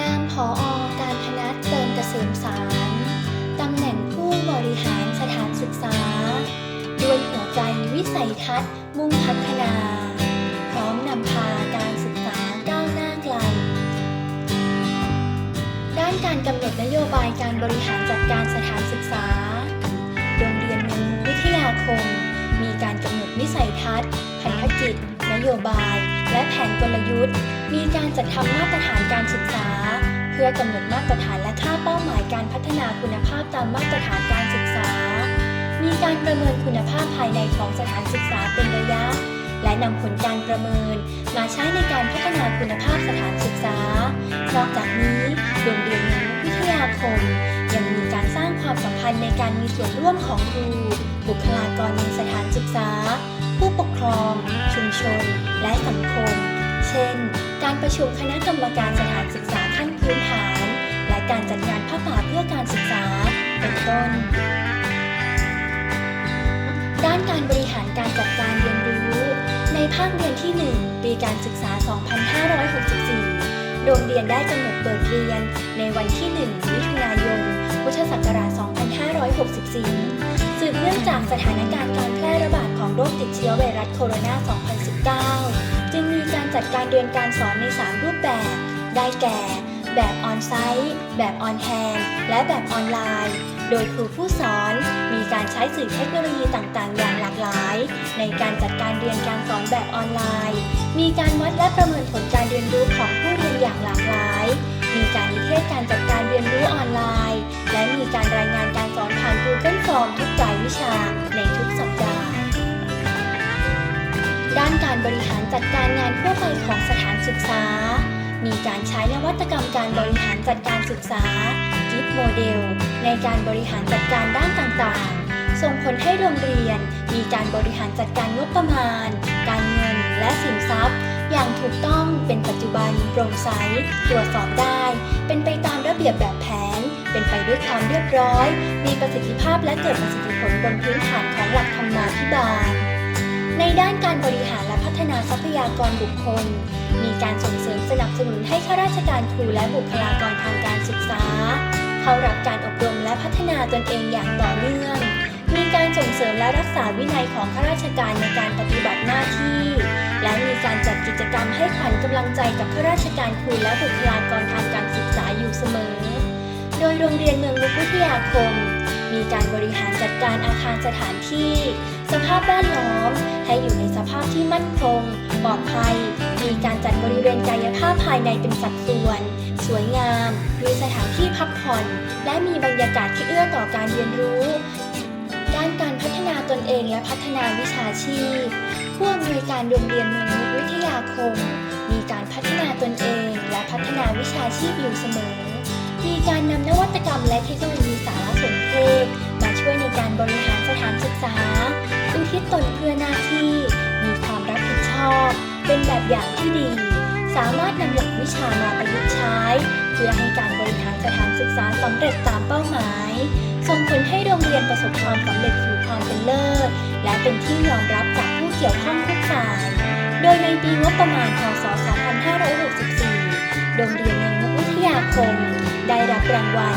นามผออการพนัสเติมเกษมสาร ตำแหน่งผู้บริหารสถานศึกษา ด้วยหัวใจวิสัยทัศน์มุ่งพัฒนา พร้อมนำพาการศึกษาก้าวหน้าไกล ด้านการกำหนดนโยบายการบริหารจัดการสถานศึกษา โรงเรียนเมืองวิทยาคม มีการกำหนดวิสัยทัศน์พันธกิจ นโยบาย และแผนกลยุทธ์ มีการจัดทำมาตรฐานการศึกษา เพื่อกำหนดมาตรฐานและค่าเป้าหมายการพัฒนาคุณภาพตามมาตรฐานการศึกษา มีการประเมินคุณภาพภายในของสถานศึกษาเป็นระยะ และนำผลการประเมิน มาใช้ในการพัฒนาคุณภาพสถานศึกษา นอกจากนี้โรงเรียนเมืองมุกวิทยาคม ยังมีการสร้างความสัมพันธ์ในการมีส่วนร่วมของครู บุคลากรในสถานศึกษา ผู้ปกครอง ชุมชน และสังคม เช่น การประชุมคณะกรรมการสถานศึกษาขั้นพื้นฐาน และการจัดงานผ้าป่าเพื่อการศึกษา เป็นต้น ด้านการบริหารการจัดการเรียนรู้ ในภาคเรียนที่ 1 ปีการศึกษา 2564 โรงเรียนได้กำหนดเปิดเรียนในวันที่ 1 มิถุนายน พุทธศักราช 2564 สืบเนื่องจากสถานการณ์การแพร่ระบาดของโรคติดเชื้อไวรัสโคโรนา 2019 จัดการเรียนการสอนใน 3 รูปแบบ ได้แก่ แบบออนไซต์แบบออนแฮนและแบบออนไลน์ โดยครูผู้สอนมีการใช้สื่อเทคโนโลยีต่างๆ อย่างหลากหลาย ในการจัดการเรียนการสอนแบบออนไลน์ มีการวัดและประเมินผลการเรียนรู้ของผู้เรียนอย่างหลากหลาย มีการนิเทศการจัดการเรียนรู้ออนไลน์ และมีการรายงานการสอนผ่าน Google Form ทุกรายวิชาในทุกสัปดาห์ จัดการงานทั่วไปของสถานศึกษา มีการใช้นวัตกรรมการบริหารจัดการศึกษา กิฟโมเดล ในการบริหารจัดการด้านต่างๆ ส่งผลให้โรงเรียน มีการบริหารจัดการงบประมาณ การเงิน และสินทรัพย์ อย่างถูกต้องเป็นปัจจุบันโปร่งใสตรวจสอบได้ เป็นไปตามระเบียบแบบแผน เป็นไปด้วยความเรียบร้อย มีประสิทธิภาพและเกิดประสิทธิผลบนพื้นฐานของหลักธรรมาภิบาล ในด้านการบริหารและพัฒนาทรัพยากรบุคคล มีการส่งเสริมสนับสนุนให้ข้าราชการครูและบุคลากรทางการศึกษา เข้ารับการอบรมและพัฒนาตนเองอย่างต่อเนื่อง มีการส่งเสริมและรักษาวินัยของข้าราชการในการปฏิบัติหน้าที่ และมีการจัดกิจกรรมให้ขวัญกำลังใจกับข้าราชการครูและบุคลากรทางการศึกษาอยู่เสมอ โดยโรงเรียนเมืองมุกวิทยาคม มีการบริหารจัดการอาคารสถานที่ สภาพแวดล้อม ให้อยู่ในสภาพที่มั่นคง ปลอดภัย มีการจัดบริเวณกายภาพภายในเป็นสัดส่วน สวยงาม มีสถานที่พักผ่อน และมีบรรยากาศที่เอื้อต่อการเรียนรู้ด้านการพัฒนาตนเองและพัฒนาวิชาชีพ ผู้อำนวยการโรงเรียนมืองมุกวิทยาคม มีการพัฒนาตนเองและพัฒนาวิชาชีพอยู่เสมอ มีการนำนวัตกรรมและเทคโนโลยีสารสนเทศมาช่วยในการบริหาร ตนเพื่อหน้าที่ มีความรับผิดชอบ เป็นแบบอย่างที่ดี สามารถนำหลักวิชามาประยุกต์ใช้ เพื่อให้การบริหารสถานศึกษาสำเร็จตามเป้าหมาย ส่งผลให้โรงเรียนประสบความสำเร็จสู่ความเป็นเลิศ และเป็นที่ยอมรับจากผู้เกี่ยวข้องทุกฝ่าย โดยในปีงบประมาณพศ 2564 โรงเรียนเมืองมุกวิทยาคม ได้รับรางวัล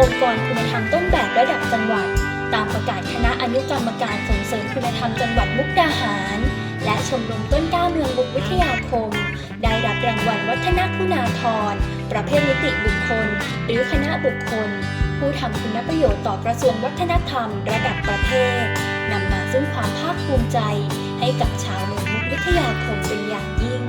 องค์กรคุณธรรมต้นแบบระดับจังหวัด ตามประกาศคณะอนุกรรมการส่งเสริมคุณธรรมจังหวัดมุกดาหาร และชมรมต้นกล้าเมืองมุกวิทยาคม ได้รับรางวัลวัฒนคุณาธรประเภทนิติบุคคล หรือคณะบุคคล ผู้ทำคุณประโยชน์ต่อกระทรวงวัฒนธรรมระดับประเทศนำมาซึ่งความภาคภูมิใจ ให้กับชาวเมืองมุกวิทยาคมเป็นอย่างยิ่ง